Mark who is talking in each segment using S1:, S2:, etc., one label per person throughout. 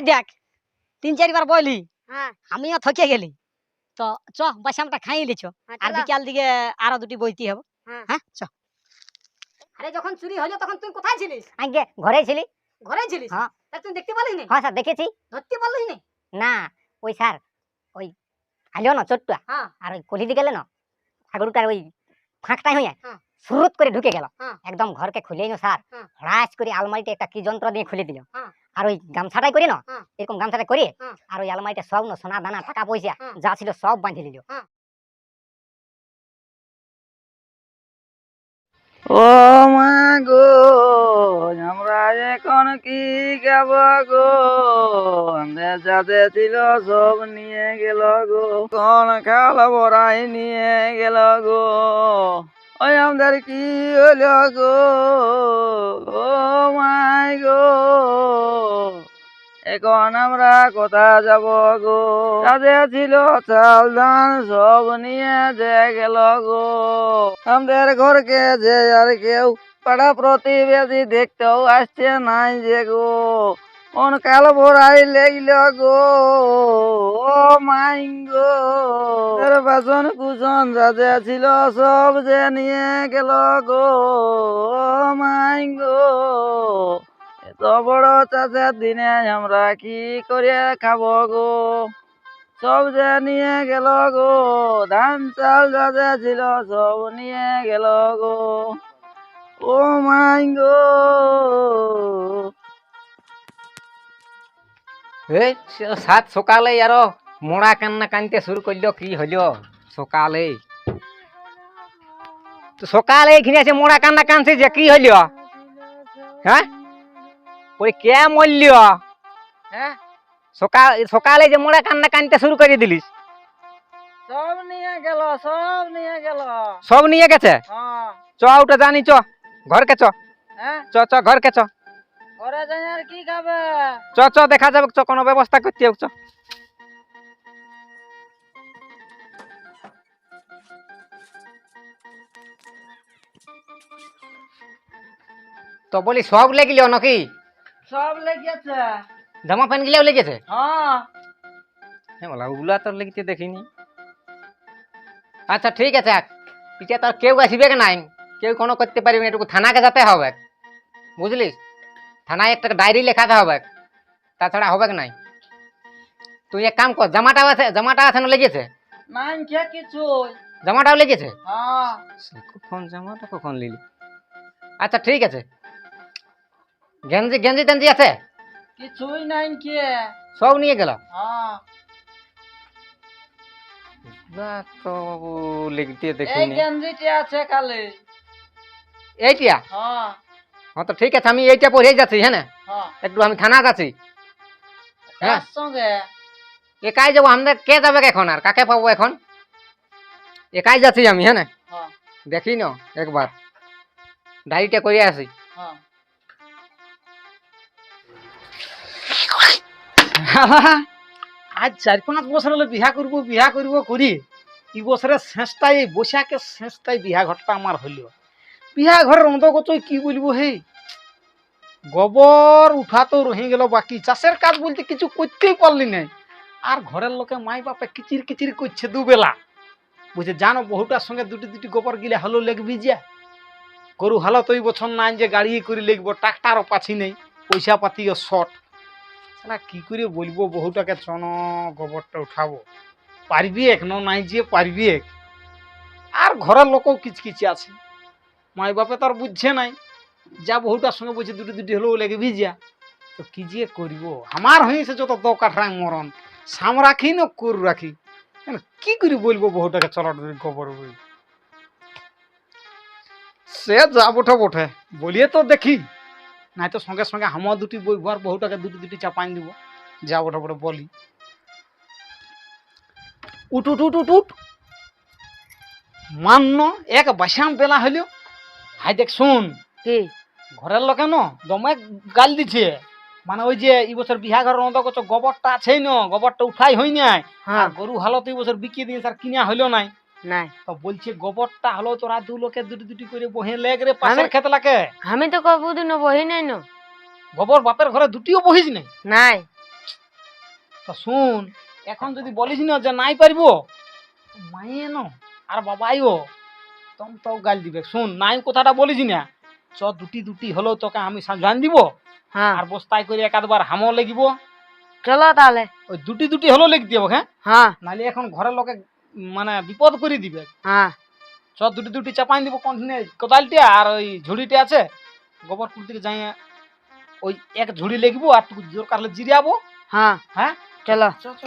S1: High দেখ তিন চারবার বলি
S2: হ্যাঁ।
S1: আমিও থকে গেলি। তো চ বাসামটা খাই লিছ।
S2: হ্যাঁ,
S1: আর বিকাল দিকে আরও দুটি বইতে হবে।
S2: হ্যাঁ।
S1: হ্যাঁ চ। আরে যখন চুরি হলো তখন তুই কোথায় ছিলিস?
S3: আগে ঘরে ছিলি।
S1: ঘরে ছিলিস?
S3: হ্যাঁ।
S1: তা তুই দেখতে পারলি না?
S3: হ্যাঁ স্যার দেখেছি।
S1: ধরতে পারলি না?
S3: না ওই স্যার ওই আইলো না চোটটা।
S1: হ্যাঁ।
S3: আর ওই কলি দিকে গেলে না ঠাকুরটার ওই ফাঁকটাই হইয়া
S1: হ্যাঁ।
S3: সুরত করে ঢুকে গেল। একদম ঘরকে খুলে না স্যার। হড়াস করে আলমারিতে একটা কি যন্ত্র দিয়ে খুলে দিল। আর ওই গামছাটাই করে না
S1: হ্যাঁ।
S3: এরকম গামছাটা করে
S1: হ্যাঁ।
S3: আর ওই আলমারিতে সব না সোনা দানা টাকা পয়সা
S1: হ্যাঁ।
S3: যা ছিল সব বাঁধি দিল
S4: ও মা গো আমরা এখন কি গাব গো যাতে ছিল সব নিয়ে গেল গো কোন খাল বড়াই নিয়ে গেল গো ওই আমাদের কি হলো গো? ও মাই গো। এখন আমরা কোথা যাব গো? যাদের ছিল চাল ধান সব নিয়ে যে গেল গো। আমাদের ঘরকে যে আর কেউ পাড়া প্রতিবেশী দেখতেও আসছে নাই যে গো। কোন কাল ভরাই লেগল গো, ও মাই গো। এর বাসন কুসন যা যে ছিল সব যে নিয়ে গেল গো, ও মাই গো। এত বড় চাষের দিনে আমরা কি করে খাব গো? সব যে নিয়ে গেল গো, ধান চাল যা যে ছিল সব নিয়ে গেল গো। ও মাই গো।
S5: এই সাত সকালে আরও মোড়া কান্না কানতে শুরু করল কি হলো? সকালে তো সকালে এখানে আছে মোড়া কান্না কানছে যে কি হলো? হ্যাঁ? ওই কে মরল? হ্যাঁ? সকাল সকালে যে মোড়া কান্না কানতে শুরু করে দিলিস।
S4: সব নিয়ে গেল সব নিয়ে গেল।
S5: সব নিয়ে গেছে?
S4: হ্যাঁ।
S5: চ ওটা জানি চ। ঘরকে চ।
S4: হ্যাঁ?
S5: চ চ ঘরকে চ।
S4: ঘরে যাই আর কি খাবে।
S5: চ চ দেখা যাবে চ কোনো ব্যবস্থা করতে হবে চ। তো বলি সব লেগিল নাকি?
S4: সব লেগেছে।
S5: জামা প্যান্ট গিলাও লেগেছে?
S4: হ্যাঁ।
S5: হ্যাঁ বলা ওগুলা তো লেগতে দেখিনি। আচ্ছা ঠিক আছে পিঠে তো কেউ আসবে নাই? কেউ কোনো করতে পারবে না এটুকু থানাকে যেতে হবে। বুঝলিস? থানায় একটা ডায়েরি লেখাতে হবে। তাছাড়া হবে নাই? তুই এক কাম কর জামাটাও আছে জামাটা আছে না লেগেছে?
S4: নাই কে কিছু
S5: জামাটাও লেগেছে?
S4: হ্যাঁ।
S5: কখন জামাটা কখন লিলি? আচ্ছা ঠিক আছে। গেঞ্জি গেঞ্জি টেঞ্জি আছে?
S4: কিছুই নাই কে।
S5: সব নিয়ে গেল?
S4: হ্যাঁ।
S5: তো লিখতে
S4: এই
S5: দেখিনি
S4: আছে কালে
S5: এইটা
S4: হ্যাঁ।
S5: হ্যাঁ তো ঠিক আছে আমি এইটা পড়ে যাচ্ছি হ্যাঁ না?
S4: হ্যাঁ।
S5: একটু আমি থানা যাচ্ছি। হ্যাঁ?
S4: সঙ্গে?
S5: একাই যাব আমাদের কে যাবে এখন আর? কাকে পাবো এখন? একাই যাচ্ছি আমি হ্যাঁ না?
S4: হ্যাঁ।
S5: দেখি না একবার। ডায়েরিটা করে আসি।
S6: আজ চার পাঁচ বছর হলে বিহা করব বিহা করব করি। এই বছরে শেষটাই এই বৈশাখে শেষটাই বিহা ঘরটা আমার হইল। বিহা ঘরের অন্তর্গত কি বলব হে? গোবর উঠা তো রয়ে গেল বাকি চাষের কাজ বলতে কিছু করতেই পারলি না আর ঘরের লোকে মাই বাপে কিচির কিচির করছে দুবেলা। বুঝে জানো বহুটার সঙ্গে দুটি দুটি গোবর গিলে হলো লেগবি যা গরু হালো তো এই বছর নাই যে গাড়ি করে লেগবো ট্রাক্টারও পাছি নেই পয়সা পাতিও শর্ট না কি করে বলব বহুটাকে চন গোবরটা উঠাবো। পারবি এক ন, নাই যে পারবি এক। আর ঘরের লোকও কিচকিচি আছে। মাই বাপে তো আর বুঝছে নাই। যা বহুটার সঙ্গে বলছে দুটি দুটি হলেও লেগে ভিজিয়া। তো কি যে করিব? আমার হয়েছে যত দ কাঠরায় মরণ, সাম রাখি না কর রাখি। কি করি বলব বহুটাকে চলো গোবর বই? সে যা বটে বটে বলিয়ে তো দেখি। নাই তো সঙ্গে সঙ্গে হামা দুটি বই আর বহুটাকে দুটি দুটি চাপাইন দিব। যা বটে বটে বলি। উঠ উঠ উঠ মান্য এক বাসাম বেলা হইল হাই দেখ শুন।
S2: কি?
S6: ঘরের লোকে ন দমে গাল দিছে। মানে ওই যে এই বছর বিহা ঘরের মতো করছ গোবরটা আছেই ন গোবরটা উঠাই হই নাই।
S2: হ্যাঁ।
S6: গরু হালত এই বছর বিকিয়ে দিয়ে আর কিনা হইল নাই।
S2: নাই।
S6: তো বলছে গোবরটা হলো তোরা দু লোকে দুটি দুটি করে বহে লেগ রে পাশের খেত লাগে
S2: আমি তো কবুদিন বহি নাই ন।
S6: গোবর বাপের ঘরে দুটিও বহিস নাই।
S2: নাই।
S6: তা শুন এখন যদি বলিস না যে নাই পারব মাইয়ে ন আর বাবাইও। তম তো গাল দিবে। শুন নাই কথাটা বলিস না। চ দুটি দুটি হলেও তোকে আমি জান দিব।
S4: হ্যাঁ।
S6: আর বস্তায় করে একাধবার হামও লেগিব।
S4: চলো তাহলে।
S6: ওই দুটি দুটি হলেও লেগে দিব হ্যাঁ?
S4: হ্যাঁ।
S6: নাহলে এখন ঘরের লোকে মানে বিপদ করে দিবে।
S4: হ্যাঁ।
S6: চ দুটি দুটি চাপাই দিব কন্টিনিউ কোদালটা আর ওই ঝুড়িটা আছে গোবরপুর থেকে যাই ওই এক ঝুড়ি লেগবো আর টুকু জোর কাটলে জিরিয়াবো
S4: হ্যাঁ।
S6: হ্যাঁ?
S4: চলো।
S6: চ চ।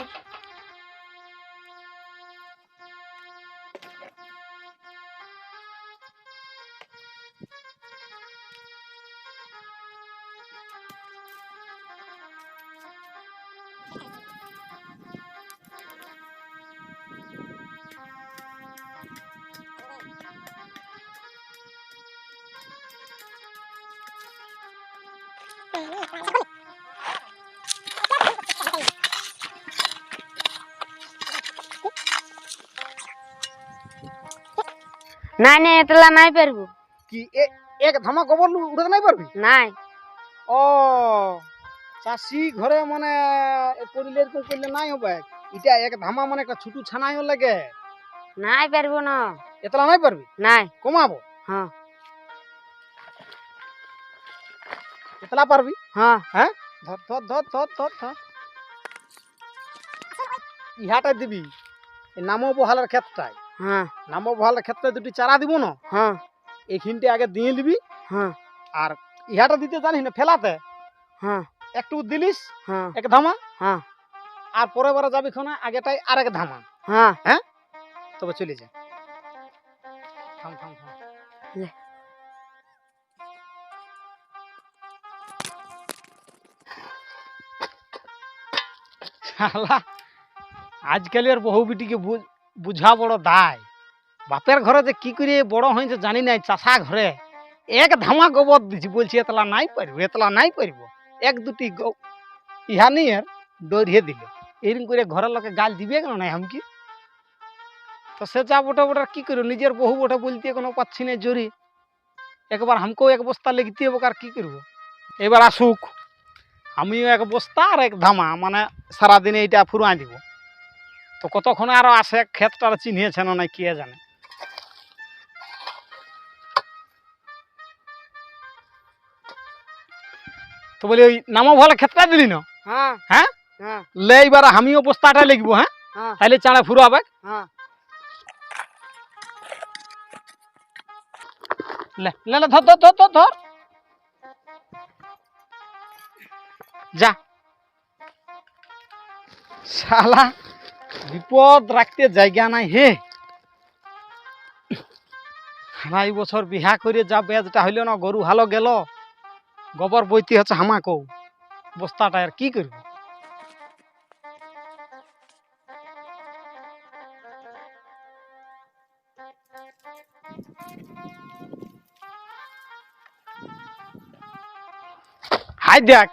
S4: নাই এতলা নাই পারব।
S6: কি এক ধামা গোবর লু- উঠাতে নাই পারবি?
S4: নাই।
S6: ও চাষি ঘরে মানে এ করিলে নাই হবে এটা এক ধামা মানে ছুটু ছানাই লাগে।
S4: নাই পারব না।
S6: এতলা নাই পারবি?
S4: নাই।
S6: কমাবো?
S4: হ্যাঁ
S6: এতলা পারবি?
S4: হ্যাঁ?
S6: ধর ধর ধর ধর ধর ধর। ইহাটা দিবি নামো বহালের ক্ষেত্রটায়
S4: হ্যাঁ।
S6: নামো বহালের ক্ষেত্রে দুটি চারা দিব না?
S4: হ্যাঁ।
S6: এইখানটা আগে দিয়ে দিবি।
S4: হ্যাঁ।
S6: আর ইহাটা দিতে জানিস না ফেলাতে।
S4: হ্যাঁ।
S6: একটু দিলিস
S4: হ্যাঁ।
S6: এক ধামা।
S4: হ্যাঁ।
S6: আর পরের বারে যাবি খানে আগেটাই আরেক ধামা।
S4: হ্যাঁ।
S6: তবে চলে যা। থাম থাম থাম। আজকালের বহু বিটিকে বু- বুঝা বড় দায়। বাপের ঘরে যে কি করে বড় হয়েছে জানি নাই, চাষা ঘরে। এক ধামা গোবর দিছি, বলছি, এতলা নাই পারিব, এতলা নাই পারিব। এক দুটি ইহা নিয়ে দৌড়িয়ে দিল। এরম করে ঘরের লোকে গাল দিবে কেন নাই আমি তো সে যা বটে বটে, কি করব? নিজের বহু বটে বলতে কোনো পাচ্ছি না, জোরে। একবার আমাকেও এক বস্তা লিখতে দিয়ে আর কি করব? এবার আসুক। আমিও এক বস্তা আর এক ধামা মানে সারাদিনে এটা ফুরাই দিব। তো কতক্ষণে আরও আসে ক্ষেতটা চিনিয়েছে না কে জানে? তো বলি ওই নামো ভালো ক্ষেতটা দিলি না?
S4: হ্যাঁ।
S6: হ্যাঁ?
S4: হ্যাঁ।
S6: লে এবার আমিও বস্তাটা লিখব হ্যাঁ?
S4: হ্যাঁ।
S6: তাহলে চাঁড়ে লে লে লে, ধর ধর ধর ধর ধর। যা। শালা। বিপদ রাখতে জায়গা নাই হে। আড়াই বছর বিহা করে যা বেজটা হইল না গরু হালো গেল। গোবর বইতে হচ্ছে হামাকো। বস্তাটা আর কি করব? হাই দেখ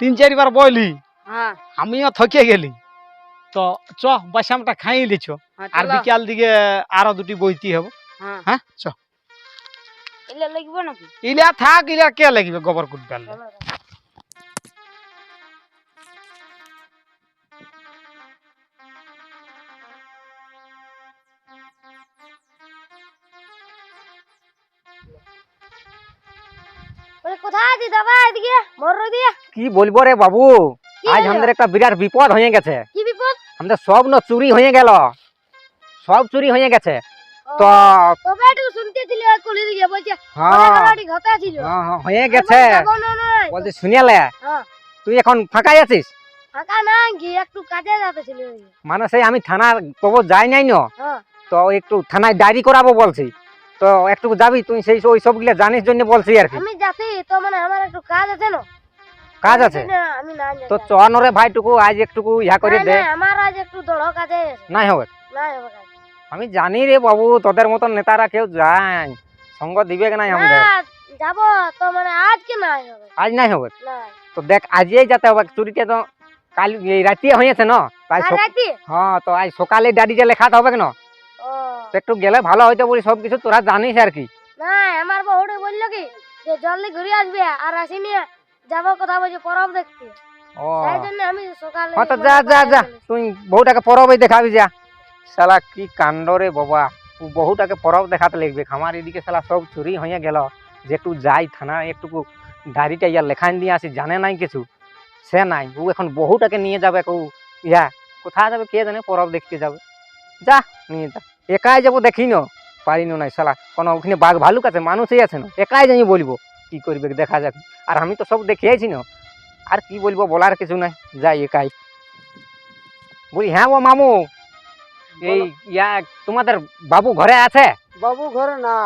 S6: তিন চারিবার বইলি
S4: হ্যাঁ।
S6: আমিও থকে গেলি। তো চ বাসামটা খাই লিছ
S4: হ্যাঁ
S6: আর বিকাল দিকে আরও দুটি বইতে হবে।
S4: হ্যাঁ।
S6: হ্যাঁ চ
S4: এলে লাগবে নাকি?
S6: ইলা থাক ইলা কে লাগবে গোবর
S7: দিয়ে?
S5: কি বলব রে বাবু? আজ আমাদের একটা বিরাট বিপদ হয়ে গেছে।
S7: কি
S5: আমাদের সব ন চুরি হয়ে গেল। সব চুরি হয়ে গেছে। তো
S7: তবে একটু শুনতে ছিল কলি দিকে বলছে
S5: হ্যাঁ।
S7: ঘটে ছিল।
S5: হ্যাঁ, হ্যাঁ, হয়ে গেছে। বলছি শুনিয়ালে
S7: হ্যাঁ।
S5: তুই এখন ফাঁকাই আছিস?
S7: ফাঁকা না কি একটু কাজে যাতে ছিল
S5: মানে সেই আমি থানার কব যাই নাই ন?
S7: হ্যাঁ।
S5: তো একটু থানায় ডায়েরি করাবো বলছি। তো একটু যাবি তুই সেই ওই সবগুলো জানিস জন্য বলছি আর কি।
S7: আমি যাচ্ছি তো মানে আমার একটু কাজ আছে না?
S5: কাজ আছে?
S7: আমি না
S5: তো
S7: যাচ্ছি।
S5: চ নরে ভাইটুকু আজ একটু ইহা করে দে।
S7: না, আমার আজ একটু দড় আছে।
S5: নাই হবে আমি জানি রে বাবু তোদের মতন নেতারা কেউ যায়। সঙ্গ দিবে কি নাই আমাদের?
S7: তো মানে আজকে না হবে?
S5: আজ নাই হবে? তো দেখ আজই যেতে হবে চুরিটা তো কাল এই রাতিয়ে হয়েছে না? তাই
S7: রাতে?
S5: হ্যাঁ তো আজ সকালে ডাডিটা লেখাতে হবে কেন একটু গেলে ভালো হইতো বলি সব কিছু তোরা জানিস আর কি।
S7: না আমার বউটা বলল কি যে জলদি ঘুরে আসবে আর আসিনি। যাব কোথাও বলছে পরব দেখতে।
S5: ও।
S7: তাই জন্য আমি সকালে
S5: হ্যাঁ তো
S7: মনে
S5: যা
S7: করে
S5: যা যা
S7: চলে এসেছি।
S5: তুই বউটাকে পরবে দেখাবি যা। শালা কি কাণ্ড রে বাবা। তুই বহুটাকে পরব দেখাতে লাগবে আমার এদিকে শালা সব চুরি হয়ে গেল। যে তুই যাই থানা একটুকু ডায়েরিটা ইয়া লেখান দিয়ে আসি জানে নাই কিছু? সে নাই। ও এখন বহুটাকে নিয়ে যাবে কৌ ইয়া কোথায় যাবে কে জানে পরব দেখতে যাবে। যা নিয়ে যা। একাই যাব দেখি ন পারিনো নাই শালা। কোনো ওখানে বাঘ ভালুক আছে মানুষই আছে না। একাই যাই বলব। কি করবে দেখা যাক। আর আমি তো সব দেখিয়েছি না। আর কি বলব বলার কিছু নাই। যাই একাই বলি হ্যাঁ ও মামু এই ইয়া তোমাদের বাবু ঘরে আছে?
S4: বাবু ঘরে না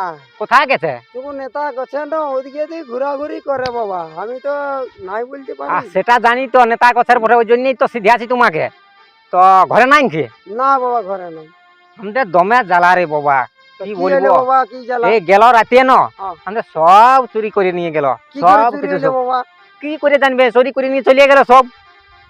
S5: কোথায় গেছে?
S4: তবু নেতা গেছে না ওদিকে দিয়ে ঘোরাঘুরি করে বাবা। আমি তো নাই বলতে পারি।
S5: সেটা জানি তো নেতা কথার পরে ওই জন্যই তো সিধিয়াছি তোমাকে। তো ঘরে নাই কি
S4: না বাবা ঘরে নাই।
S5: আমাদের দমে জ্বালা রে বাবা। কি বলব?
S4: বাবা? কি জ্বালা?
S5: এই গেল রাতে ন। আমাদের সব চুরি করে নিয়ে গেল। সব কিছু সব। কি করে জানবে? চুরি করে নিয়ে চলে গেল সব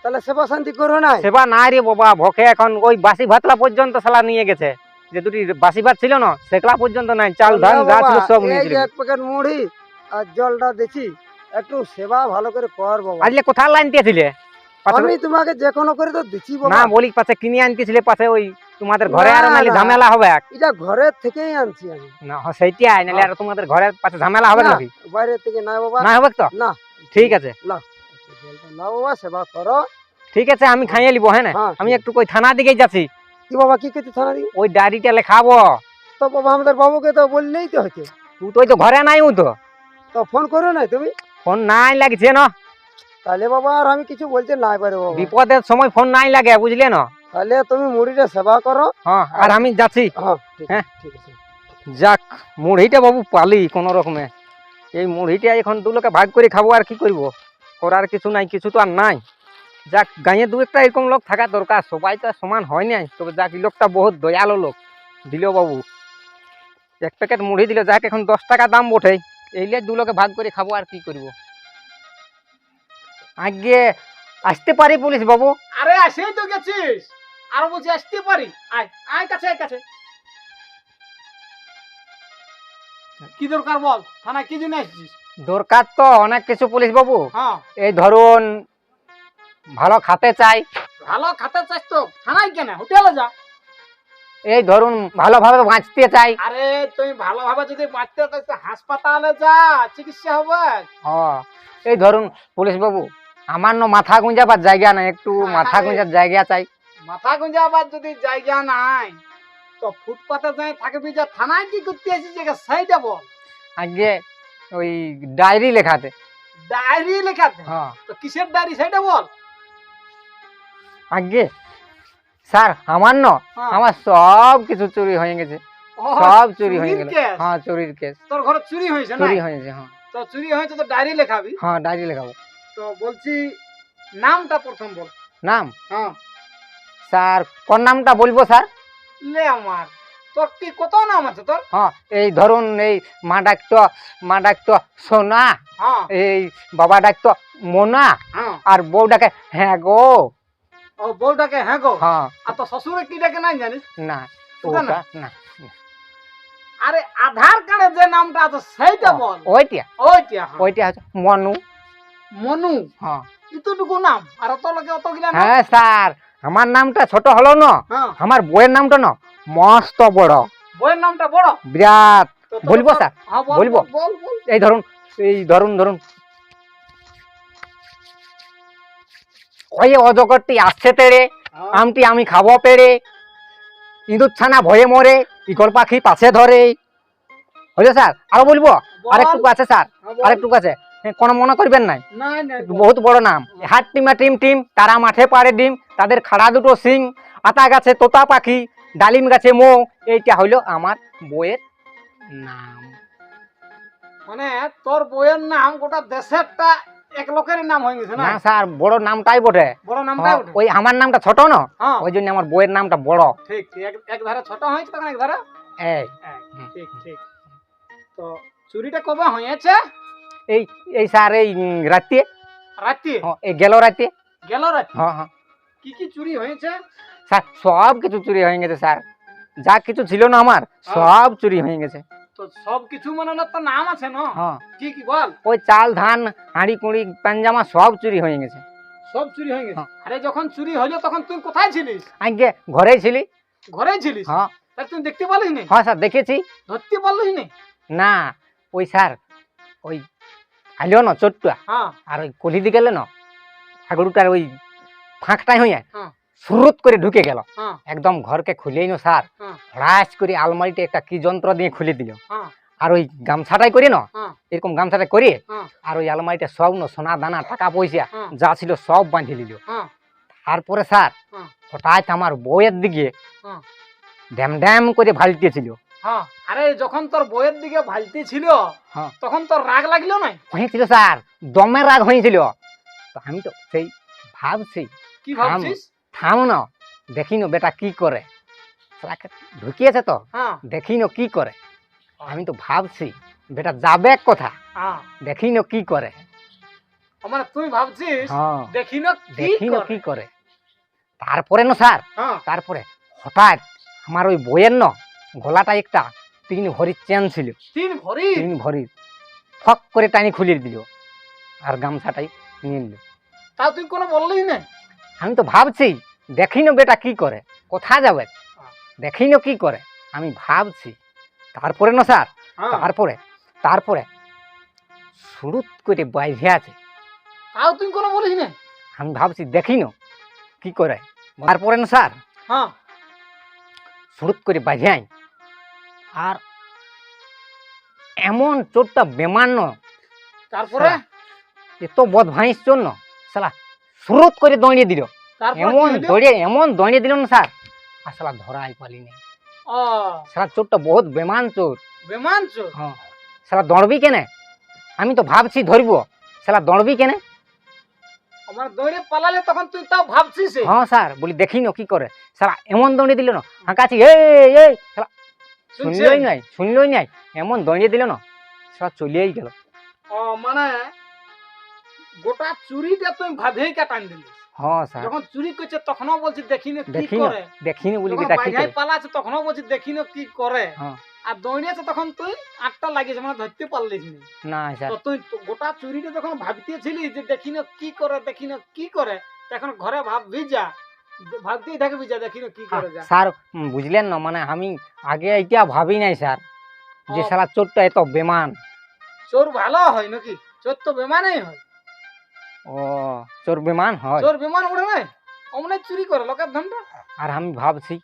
S4: তাহলে সেবা শান্তি করো নাই?
S5: সেবা নাই রে বাবা ভকে এখন ওই বাসি ভাতলা পর্যন্ত সালা নিয়ে গেছে। যে দুটি বাসি ভাত ছিল না সেকলা পর্যন্ত নাই চাল ধান
S4: তাহলে
S5: যা ছিল সব নিয়ে গেছে।
S4: এক প্যাকেট মুড়ি আর জলটা দিছি একটু সেবা ভালো করে কর বাবা।
S5: আজকে কোথায় লাইন দিয়েছিলে
S4: আমি তোমাকে যে কোনো করে তো দিচ্ছি
S5: না বলি পাশে কিনে আনতেছিলে পাশে ওই তোমাদের ঘরে আর ঝামেলা হবে
S4: এটা ঘরের থেকেই আনছি আমি।
S5: না সেইটাই আর তোমাদের ঘরের পাশে ঝামেলা হবে নাকি?
S4: বাইরে থেকে নাই বাবা।
S5: না হবে তো?
S4: না।
S5: ঠিক আছে।
S4: নাও বাবা সেবা করো।
S5: ঠিক আছে আমি খাইয়ে নিবো হ্যাঁ না?
S4: হ্যাঁ
S5: আমি একটু কই থানা দিকেই যাচ্ছি।
S4: কি বাবা কি করতে থানা দিকে?
S5: ওই ডায়েরিটা লেখাবো
S4: তো বাবা আমাদের বাবুকে তো বললেই তো হচ্ছে
S5: তুই তো তো ঘরে নাই ও তো।
S4: তো ফোন করো না তুমি?
S5: ফোন নাই লাগছে না?
S4: তাহলে বাবা আর আমি কিছু বলতে নাই পারে বাবা।
S5: বিপদের সময় ফোন নাই লাগে বুঝলে না?
S4: তাহলে তুমি মুড়িটা সেবা করো।
S5: হ্যাঁ আর আমি যাচ্ছি।
S4: হ্যাঁ ঠিক
S5: হ্যাঁ।
S4: আছে।
S5: যাক মুড়িটা বাবু পালি কোনো রকমে। এই মুড়িটা এখন দু লোকে ভাগ করে খাব আর কি করব? করার কিছু নাই কিছু তো আর নাই। যাক গাঁয়ে দু একটা এরকম লোক থাকা দরকার সবাই তো সমান হয় নাই। তবে যাক এই লোকটা বহুত দয়ালু লোক দিল বাবু। এক প্যাকেট মুড়ি দিল যাক এখন দশ টাকা দাম বটে। এইলে দু লোকে ভাগ করে খাব আর কি করব? আগে আসতে পারি পুলিশ বাবু।
S6: আরে সেই তো গেছিস। আর বলছি আসতে পারি। আয় আয় কাছে আয় কাছে। কি দরকার বল? থানায় কি জন্য আসছিস
S5: দরকার তো অনেক কিছু পুলিশ বাবু।
S6: হ্যাঁ।
S5: এই ধরুন ভালো খাতে চাই।
S6: ভালো খাতে চাস তো। থানায় কেন? হোটেলে যা।
S5: এই ধরুন ভালোভাবে বাঁচতে চাই।
S6: আরে তুই ভালোভাবে যদি বাঁচতে চাই তো হাসপাতালে যা চিকিৎসা হবে।
S5: হ্যাঁ এই ধরুন পুলিশ বাবু। আমার না মাথা গুঁজাবার জায়গা নাই একটু মাথা। গুঁজার জায়গা চাই।
S6: মাথা গুঁজাবার যদি জায়গা নাই তো ফুটপাতে যাই থাকবি যে থানায় কি করতে আসিস যে সেইটা বল।
S5: আগে ওই ডায়েরি লেখাতে।
S6: ডায়েরি লেখাতে?
S5: হ্যাঁ।
S6: তো কিসের ডায়েরি সেটা বল।
S5: আগে স্যার আমার ন
S6: হ্যাঁ।
S5: আমার সব কিছু চুরি হয়ে গেছে। সব চুরি হয়ে গেল। হ্যাঁ চুরির কেস।
S6: তোর ঘরে চুরি হয়েছে না
S5: চুরি হয়েছে হ্যাঁ।
S6: তো চুরি হয়েছে তো ডায়েরি লেখাবি?
S5: হ্যাঁ ডায়েরি লেখাবো।
S6: তো বলছি নামটা প্রথম বল।
S5: নাম?
S6: হ্যাঁ।
S5: স্যার কোন নামটা বলব স্যার?
S6: লে আমার তোর কি কত নাম আছে তোর?
S5: হ্যাঁ এই ধরুন এই মা ডাকতো মা ডাকতো সোনা
S6: হ্যাঁ।
S5: এই বাবা ডাকতো মোনা
S6: হ্যাঁ।
S5: আর বউ ডাকে হ্যাঁ গো।
S6: ও বউটাকে হ্যাঁ গো?
S5: হ্যাঁ।
S6: আর তো শ্বশুরে কি ডাকে নাই জানিস?
S5: না
S6: ওটা না? আরে আধার কার্ডে যে নামটা আছে সেইটা বল।
S5: ওইটা।
S6: ওইটা হ্যাঁ।
S5: ওইটা হচ্ছে মনু।
S6: মনু?
S5: হ্যাঁ।
S6: এতটুকু নাম আর অত অত গিলা
S5: হ্যাঁ স্যার আমার নামটা ছোট হলো না?
S6: হ্যাঁ।
S5: আমার বইয়ের নামটা না? মস্ত বড়।
S6: বইয়ের নামটা বড়?
S5: বিরাট। বলব স্যার?
S6: হ্যাঁ
S5: বলব?
S6: বল, বল বল।
S5: এই ধরুন এই ধরুন ধরুন। ওই অজগরটি আসছে তেড়ে
S6: হ্যাঁ,
S5: আমটি আমি খাব পেড়ে। ইঁদুর ছানা ভয়ে মরে ইগল পাখি পাশে ধরে। হলো স্যার আরও বলব?
S6: বল।
S5: আরেকটুকু আছে স্যার
S6: হ্যাঁ,
S5: আরেকটুকু আছে। হ্যাঁ, কোনো মনে করবেন নাই? বহুত বড় নাম। হাত টিমা টিম টিম তারা মাঠে পাড়ে ডিম তাদের খাড়া দুটো সিং আতা গাছে তোতা পাখি ডালিম গাছে মৌ এইটা হইল আমার বইয়ের নাম।
S6: মানে তোর বইয়ের নাম গোটা দেশেরটা এক লোকেরই নাম হয়ে গেছে না?
S5: স্যার বড় নামটাই বটে।
S6: বড় নামটা
S5: হ্যাঁ, ওই আমার নামটা ছোট না?
S6: হ্যাঁ।
S5: ওই জন্য আমার বইয়ের নামটা বড়।
S6: ঠিক ঠিক। এক- এক ধারে ছোট হয়েছে তখন এক ধারে?
S5: এই।
S6: ঠিক ঠিক। তো চুরিটা কবে হয়েছে?
S5: এই এই স্যার এই রাতে
S6: রাতে
S5: হ্যাঁ, এই গেল রাতে
S6: গেল রাতে
S5: হ্যাঁ হ্যাঁ।
S6: কি কি চুরি হয়েছে?
S5: স্যার সব কিছু চুরি হয়ে গেছে স্যার। যা কিছু ছিল না আমার। সব চুরি হয়ে গেছে।
S6: তো সব কিছু মানে না তো নাম আছে না?
S5: হ্যাঁ।
S6: কি কি বল।
S5: ওই চাল ধান হাঁড়ি কুড়ি পাঞ্জামা সব চুরি হয়ে গেছে।
S6: সব চুরি হয়ে গেছে?
S5: হ্যাঁ।
S6: আরে যখন চুরি হলো তখন তুই কোথায় ছিলিস?
S5: আগে ঘরেই ছিলি।
S6: ঘরে ছিলিস?
S5: হ্যাঁ।
S6: তাই তুই দেখতে পারলিস না?
S5: হ্যাঁ স্যার দেখেছি।
S6: ধরতে পারলিস না?
S5: না ওই স্যার ওই আইলো না চোটটা আর ওই কলি দিকে গেলে না ঠাকুরটার ওই ফাঁকটাই হইয়া। সুরুত করে ঢুকে গেল একদম ঘরকে খুলেই নো স্যার। হড়াস করে আলমারিতে একটা কি যন্ত্র দিয়ে খুলে দিল আর ওই গামছাটাই করে না এরকম গামছাটা করে। আর ওই আলমারিটা সব না সোনা দানা টাকা পয়সা। যা ছিল সব বাঁধি দিল
S6: হ্যাঁ
S5: তারপরে স্যার। হঠাৎ আমার বউয়ের দিকে। ড্যাম ড্যাম করে ভালতেছিল
S6: হ্যাঁ আরে যখন তোর বইয়ের দিকে ভালতে ছিল
S5: হ্যাঁ।
S6: তখন তোর রাগ লাগল না
S5: হয়েছিল স্যার। দমে রাগ হয়েছিল। তো আমি তো সেই ভাবছি
S6: কি ভাবছিস?
S5: থাম না। দেখি নো বেটা কি করে। শালাকে ঢুকিয়েছে তো।
S6: হ্যাঁ।
S5: দেখি নো কি করে। আমি তো ভাবছি বেটা যাবে এক কথা।
S6: হ্যাঁ।
S5: দেখি নো কি করে।
S6: মানে তুই ভাবছিস
S5: হ্যাঁ।
S6: দেখি না কি
S5: দেখি নো
S6: করে?
S5: কি করে। তারপরে না স্যার।
S6: হ্যাঁ।
S5: তারপরে হঠাৎ আমার ওই বইয়ের ন গলাটা একটা তিন ভরির চেন ছিল।
S6: তিন ভরি
S5: তিন ভরির। ফক করে টানি খুলিয়ে দিল আর গামছাটাই নিয়ে নিল।
S6: তাও তুই কোনো বললিস না?
S5: আমি তো ভাবছি দেখি নো বেটা কি করে? কোথা যাবে? দেখি নো কি করে? আমি ভাবছি। তারপরে না স্যার? তারপরে? তারপরে? শুরুত করে বাইরে আছে।
S6: তাও তুই কোনো বলিস না?
S5: আমি ভাবছি দেখি নো কি করে? তারপরে না স্যার?
S6: হ্যাঁ।
S5: শুরুত করে বাইরে আই আর এমন চোরটা বেমান ন
S6: তারপরে?
S5: শালা, এত বদ ভাইস চোর ন সালা শুরুত করে দৌড়িয়ে দিল। এমন? দৌড়িয়ে এমন দৌড়িয়ে দিল না স্যার। আর সালা ধরাই পালি না
S6: ও।
S5: সালা চোরটা বহুত বেমান চোর।
S6: বেমান চোর?
S5: হ্যাঁ। সালা দৌড়বি কেনে? আমি তো ভাবছি ধরব। সালা দৌড়বি কেনে?
S6: আমার দৌড়ে পালালে তখন তুই তাও ভাবছিস
S5: হ্যাঁ স্যার বলি দেখি ন কি করে। সালা এমন দৌড়িয়ে দিল না। হাঁকাছি এই এই
S6: শুনছেন?
S5: শুনলই নাই শুনলই নাই। এমন দৌড়িয়ে দিল না সালা চলিয়েই গেল।
S6: ও মানে গোটা চুরিটা তুই ভাবেই কাটান দিলি।
S5: হ্যাঁ স্যার।
S6: যখন চুরি করছে তখনও বলছি দেখি না কি করে?
S5: দেখি না বলি কি
S6: বাইরে
S5: করে?
S6: পালাচ্ছে তখনও বলছি দেখি না কি করে?
S5: হ্যাঁ।
S6: আর দৌড়িয়েছে তখন তুই আটটা লাগিয়েছে মানে ধরতে পারলিস না।
S5: না স্যার।
S6: তো তুই গোটা চুরিটা যখন ভাবতেছিলি যে দেখি না কি করে দেখি না কি করে? তখন ঘরে ভাববি যা ভাবতেই থাকবি যা দেখি কি করে যা
S5: স্যার বুঝলেন না মানে আমি আগে এইটা ভাবি নাই স্যার যে। সালা চোরটা এত বেমান।
S6: চোর ভালো হয় নাকি? চোর তো বেমানেই হয়।
S5: ও চোর বেমান হয়?
S6: চোর বেমান উঠে নাই? অমনে চুরি করে লোকের ধনটা?
S5: আর আমি ভাবছি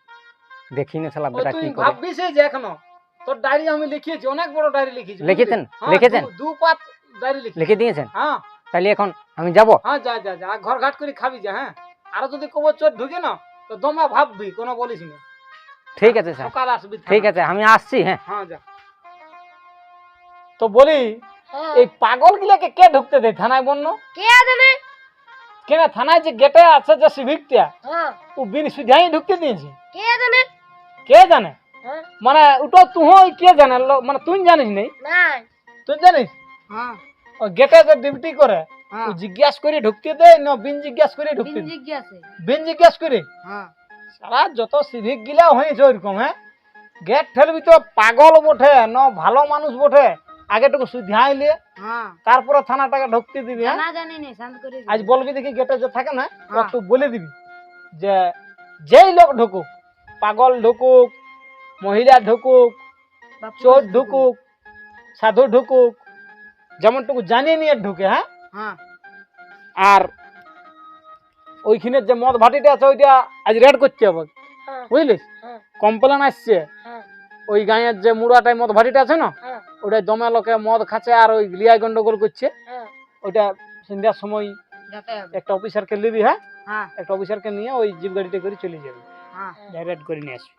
S5: দেখি না সালা বেটা কি করে।
S6: ভাববি সেই যে এখনও। তোর ডায়েরি আমি লিখিয়েছি অনেক বড় ডায়েরি লিখেছি
S5: লিখেছেন?
S6: হ্যাঁ,
S5: লিখেছেন?
S6: দু- পাত ডায়েরি
S5: লিখে দিয়েছেন?
S6: হ্যাঁ।
S5: তাহলে এখন আমি যাব?
S6: হ্যাঁ যা যা যা আর ঘর ঘাট করে খাবি যা হ্যাঁ? আরও যদি কবর চোর ঢুকে না তো দমা ভাববি কোনো বলিস না।
S5: ঠিক আছে স্যার।
S6: সকাল আসবি
S5: ঠিক আছে আমি আসছি হ্যাঁ।
S6: হ্যাঁ যা। তো বলি
S7: হ্যাঁ।
S6: এই পাগল গুলাকে কে ঢুকতে দেয় থানায় বন্য?
S7: কে জানে
S6: কেন থানায় যে গেটে আছে যে সিভিকটা
S7: হ্যাঁ।
S6: ও বিন সুধাই ঢুকতে দিয়েছে।
S7: কে জানে
S6: কে জানে?
S7: হ্যাঁ।
S6: মানে ওটা তুই কে জানে মানে তুই জানিস নেই
S7: নাই।
S6: তুই জানিস?
S7: হ্যাঁ।
S6: গেটে যে ডিউটি করে
S7: হ্যাঁ।
S6: ও জিজ্ঞাস করে ঢুকতে দেয় না বিন জিজ্ঞাস করে ঢুকতে দেয়?
S7: জিজ্ঞাসে।
S6: বিন জিজ্ঞাস করে?
S7: হ্যাঁ।
S6: সারা যত সিভিক গিলা হয়েছে ওইরকম হ্যাঁ? গেট ঠেলবি তো পাগল বটে ন ভালো মানুষ বটে আগেটুকু লিয়ে
S7: হ্যাঁ।
S6: তারপরে থানাটাকে ঢুকতে দিবি। আজ বলবি দেখি গেটে যে থাকে না। একটু বলে দিবি যে যেই লোক ঢুকুক পাগল ঢুকুক মহিলা ঢুকুক চোর ঢুকুক সাধু ঢুকুক যেমনটুকু জানিয়ে নিয়ে ঢুকে হ্যাঁ?
S7: হ্যাঁ।
S6: আর ওইখানে যে মদ ভাটিটা আছে ওইটা আজ রেড করতে হবে।
S7: হ্যাঁ।
S6: বুঝলিস?
S7: হ্যাঁ।
S6: কমপ্লেন আসছে।
S7: হ্যাঁ।
S6: ওই গাঁয়ের যে মুড়াটায় মদ ভাটিটা আছে না
S7: হ্যাঁ।
S6: ওটাই দমে লোকে মদ খাচ্ছে আর ওই লিয়াই গন্ডগোল করছে।
S7: হ্যাঁ।
S6: ওইটা সন্ধ্যার সময় একটা অফিসারকে নিবি হ্যাঁ?
S7: হ্যাঁ।
S6: একটা অফিসারকে নিয়ে ওই জিপ গাড়িতে করে চলে যাবি।
S7: হ্যাঁ।
S6: ডাইরেক্ট করে নিয়ে আসবি।